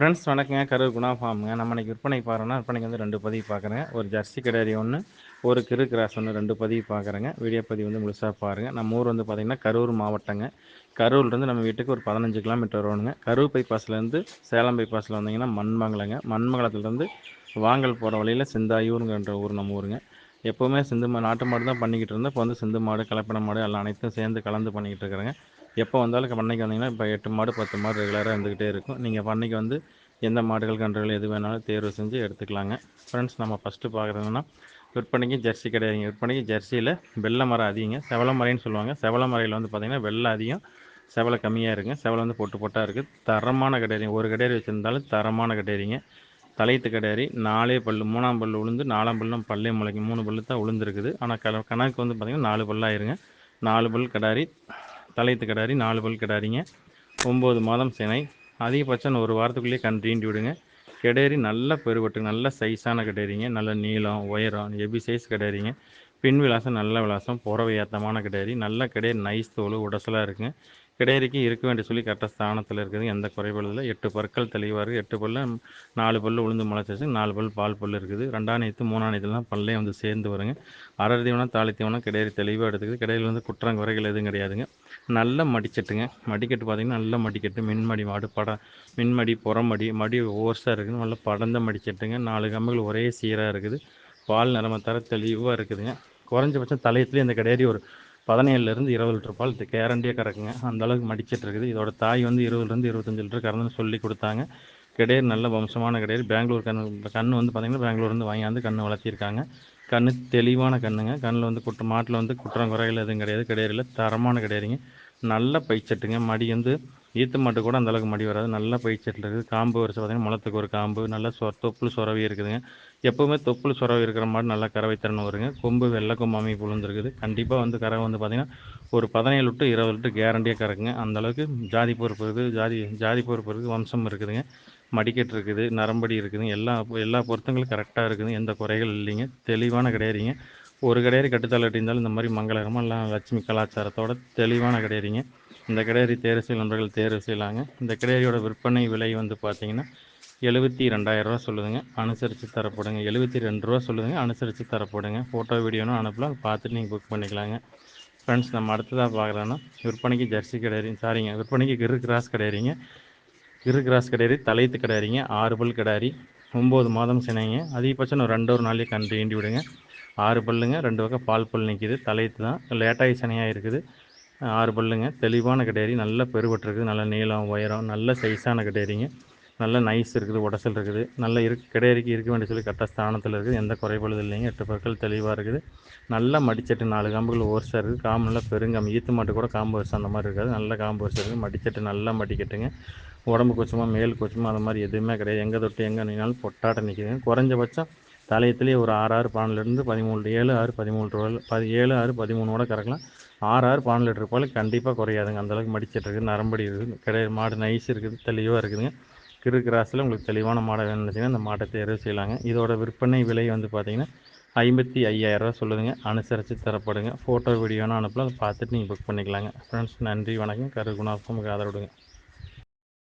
Friends வணக்கங்க. கரூர் குணா ஃபார்முங்க. நம்ம இன்றைக்கி விற்பனை பார்க்குறோன்னா விற்பனைக்கு வந்து ரெண்டு பதிவு பார்க்குறேன். ஒரு ஜர்சி கிடாரி ஒன்று ஒரு கிரு கிராஸ் ஒன்று ரெண்டு பதிவு பார்க்குறேங்க. வீடியோ பதிவு வந்து முழுசாக பாருங்கள் நம்ம ஊர் வந்து பார்த்திங்கன்னா கரூர் மாவட்டங்க. கரூர்லேருந்து நம்ம வீட்டுக்கு ஒரு பதினஞ்சு கிலோமீட்டர் வரணுங்க கரூர் பைபாஸ்லேருந்து சேலம் பைபாஸில் வந்தீங்கன்னா மண்மங்கலங்க. மண்மங்கலத்துலேருந்து வாங்கல் போகிற வழியில் சிந்தாயூருங்கன்ற ஊர் நம்ம ஊருங்க. எப்போவுமே சிந்து மா நாட்டு மாடு தான் பண்ணிக்கிட்டு இருந்தேன் இப்போ வந்து சிந்து மாடு கலப்பின மாடு எல்லாம் அனைத்தும் சேர்ந்து கலந்து பண்ணிக்கிட்டு இருக்கிறேங்க. எப்போ வந்தாலும் பண்ணைக்கு வந்தீங்கன்னா இப்போ எட்டு மாடு பத்து மாடு ரெகுலராக இருந்துக்கிட்டே இருக்கும். நீங்கள் பண்ணைக்கு வந்து எந்த மாடுகள் கன்றுகள் எது வேணாலும் தேர்வு செஞ்சு எடுத்துக்கலாங்க. ஃப்ரெண்ட்ஸ் நம்ம ஃபஸ்ட்டு பார்க்குறதுன்னா விற்பனைக்கு ஜெர்சி கிடையாதுங்க. விற்பனைக்கு ஜெர்சியில் வெள்ளை மரம் அதிகங்க. செவல மரைன்னு சொல்லுவாங்க. செவல மரையில் வந்து பார்த்திங்கன்னா வெள்ளை அதிகம். செவலை கம்மியாக இருக்குங்க. செவலை வந்து பொட்டு பொட்டாக இருக்குது தரமான கடையறிங்க ஒரு கடையறி வச்சுருந்தாலும் தரமான கடையறிங்க. தலையத்து கடையறி நாலே பல் மூணாம் பல் உளுந்து நாலாம் பல்லும் பல்லே முளைக்கும் மூணு பல்லு தான் உளுந்துருக்குது ஆனால் க கணக்கு வந்து பார்த்திங்கன்னா நாலு பல்லாயிருங்க நாலு பல் கிடாரி தலையத்து கிடாரி நாலு பல் கிடாரிங்க ஒம்பது மாதம் சினை. அதிகபட்சம் ஒரு வாரத்துக்குள்ளேயே கண் விடுங்க. கிடேரி நல்ல பெருவட்டு நல்ல சைஸான கிடேரிங்க. நல்ல நீளம் உயரம் எபி சைஸ் கிடேரிங்க. பின் விலாசம் நல்ல விலாசம் புறவை ஏத்தமான கிடேரி நல்ல கிடேரி நைஸ் தோல் உடசலாக இருக்குங்க கிடேரிக்கு இருக்க வேண்டிய சொல்லி கரெக்டாக ஸ்தானத்தில் இருக்குது. எந்த குறைபாடு இல்லை. எட்டு பற்கள் தெளிவாக இருக்குது எட்டு பல்ல நாலு பல் உளுந்து முளைச்சிச்சு நாலு பல் பால் பல் இருக்குது. ரெண்டாம் நேற்று மூணாம் நேற்றுலாம் பல்லே வந்து சேர்ந்து வருங்க. அரை தீவனம் தாலி தீவனம் கிடேரி தெளிவாக எடுத்துக்குது. கிடேரியில் வந்து குற்றம் குறைகள் எதுவும் கிடையாதுங்க. நல்ல மடிச்சட்டுங்க. மடிக்கட்டு பார்த்திங்கன்னா நல்ல மடிக்கட்டு. மின்மடி மாடு பட மின்மடி புறமடி மடி ஓர்ஸாக இருக்குது. நல்லா படந்த மடிச்சட்டுங்க. நாலு கம்புகள் ஒரே சீராக இருக்குது. பால் நிறம தர தெளிவாக இருக்குதுங்க. குறைஞ்சபட்சம் தலையத்துலேயே இந்த கடையரி ஒரு பதினேழுலேருந்து இருபது லிட்டர் பால் கேரண்டியாக கறக்குங்க. அந்த அளவுக்கு மடிச்சிட்டு இருக்குது. இதோட தாய் வந்து இருபதுலேருந்து இருபத்தஞ்சு லிட்டர் கறந்துன்னு சொல்லி கொடுத்தாங்க. கிடையாது நல்ல வம்சமான கிடையாது பெங்களூர் கண்ணு கண் வந்து பார்த்திங்கன்னா பெங்களூர்லேருந்து வாங்கியாந்து கண் வளர்த்திருக்காங்க. கண் தெளிவான கண்ணுங்க. கண்ணில் வந்து குற்ற மாட்டில் வந்து குற்றம் குறைகள் எதுவும் கிடையாது. கிடையாது தரமான கிடையாதுங்க நல்ல பைச்சட்டுங்க. மடி வந்து ஈத்து மாட்டு கூட அந்தளவுக்கு மடி வராது. நல்ல பயிற்சியில் இருக்குது. காம்பு வரிசை பார்த்திங்கன்னா முளத்துக்கு ஒரு காம்பு நல்லா சொ தொப்புள் சுரவி இருக்குதுங்க. எப்போவுமே தொப்புள் சுரவி இருக்கிற மாதிரி நல்லா கறவைத்திறன் வருங்க. கொம்பு வெள்ளை கொம்பு அமைப்பு விழுந்துருக்குது கண்டிப்பாக வந்து கறவை வந்து பார்த்திங்கன்னா ஒரு பதினேழு லிட்டு இருபது லிட்டு கேரண்டியாக கறக்குங்க. அந்தளவுக்கு ஜாதி பொறுப்பு இருக்குது. ஜாதி ஜாதி பொறுப்பு இருக்குது. வம்சம் இருக்குதுங்க. மடிக்கட்டு இருக்குது. நரம்படி இருக்குதுங்க. எல்லா எல்லா பொருத்தங்களும் கரெக்டாக இருக்குதுங்க. எந்த குறைகள் இல்லைங்க. தெளிவான கிடையாதுங்க. ஒரு கிடையாது கட்டுத்தால் இருந்தாலும் இந்த மாதிரி மங்களகரமாக எல்லாம் லட்சுமி கலாச்சாரத்தோட தெளிவான கிடையாதுங்க. இந்த கிடேரி தேர்வு செய்யும் நண்பர்கள் தேர்வு செய்யலாங்க. இந்த கிடேரியோட விற்பனை விலை வந்து பார்த்தீங்கன்னா எழுபத்தி ரெண்டாயிரரூவா சொல்லுதுங்க. அனுசரித்து தரப்படுங்க. எழுபத்தி ரெண்டு ரூபா சொல்லுதுங்க. அனுசரித்து தரப்படுங்க. ஃபோட்டோ வீடியோனும் அனுப்பலாம். பார்த்துட்டு நீங்கள் புக் பண்ணிக்கலாங்க. ஃப்ரெண்ட்ஸ் நம்ம அடுத்ததாக பார்க்குறோன்னா விற்பனைக்கு ஜெர்சி கிடையாது சாரிங்க விற்பனைக்கு கிரு கிராஸ் கிடையாதுங்க கிரு கிராஸ் கிடையாது தலையத்து கிடையாதுங்க ஆறு பல் கிடாரி ஒம்பது மாதம் சினைங்க. அதிகபட்சம் ஒரு ரெண்டு ஒரு நாளைக்கு கண்டு ஏண்டி விடுங்க ஆறு பல்லுங்க ரெண்டு பக்கம் பால் பல் நிற்கிது தலையத்து தான். லேட்டாகி சனையாக இருக்குது. ஆறு பல்லுங்க. தெளிவான கடையரி நல்ல பெருவட்டு இருக்குது நல்ல நீளம் உயரம் நல்ல சைஸான கடையரிங்க நல்ல நைஸ் இருக்குது உடசல் இருக்குது. நல்ல இருக்கு கிடையரிக்கு இருக்க வேண்டிய சொல்லி கரெக்டாக ஸ்தானத்தில் இருக்குது. எந்த குறைபாடு இல்லைங்க. எட்டு பற்கள் தெளிவாக இருக்குது. நல்லா மடிச்சட்டு நாலு காம்புகள் ஓர்ஸாக இருக்குது. காம்பு நல்லா பெருங்காம்பு ஈத்து மாட்டு கூட காம்பு வருஷம் அந்த மாதிரி இருக்காது. நல்ல காம்பு வருஷம் இருக்குது. மடிச்சட்டு நல்லா மடிக்கட்டுங்க. உடம்பு கொச்சமாக மேல் கொச்சமாக அந்த மாதிரி எதுவுமே கிடையாது. எங்கே தொட்டு எங்கே நின்னாலும் பொட்டாட்ட நிற்கிதுங்க குறைஞ்சபட்சம் தலையத்துலேயே ஒரு ஆறு ஆறு பன்னெண்டுலேருந்து பதிமூணு ஏழு ஆறு பதிமூணு ரூபாய் பதி ஏழு ஆறு பதிமூணோட கறக்கலாம். ஆறு ஆறு பன்னெண்டு லிட்டர் கண்டிப்பாக குறையாதுங்க. அந்தளவுக்கு மடிச்சிட்டு இருக்குது நரம்படி இருக்குது. கிடையாது மாடு நைஸ் இருக்குது. தெளிவாக இருக்குதுங்க. கிரு கிராஸில் உங்களுக்கு தெளிவான மாடை வேணும்னு அந்த மாட்டை தேர்வு செய்யலாங்க. இதோட விற்பனை விலை வந்து பார்த்திங்கன்னா ஐம்பத்தி ஐயாயிரரூவா சொல்லுதுங்க. அனுசரித்து தரப்படுங்க. ஃபோட்டோ வீடியோனா அனுப்பலாம். அதை பார்த்துட்டு நீங்கள் புக் பண்ணிக்கலாங்க. ஃப்ரெண்ட்ஸ் நன்றி வணக்கம். கருகுணாவுக்கு ஆதரவு விடுங்க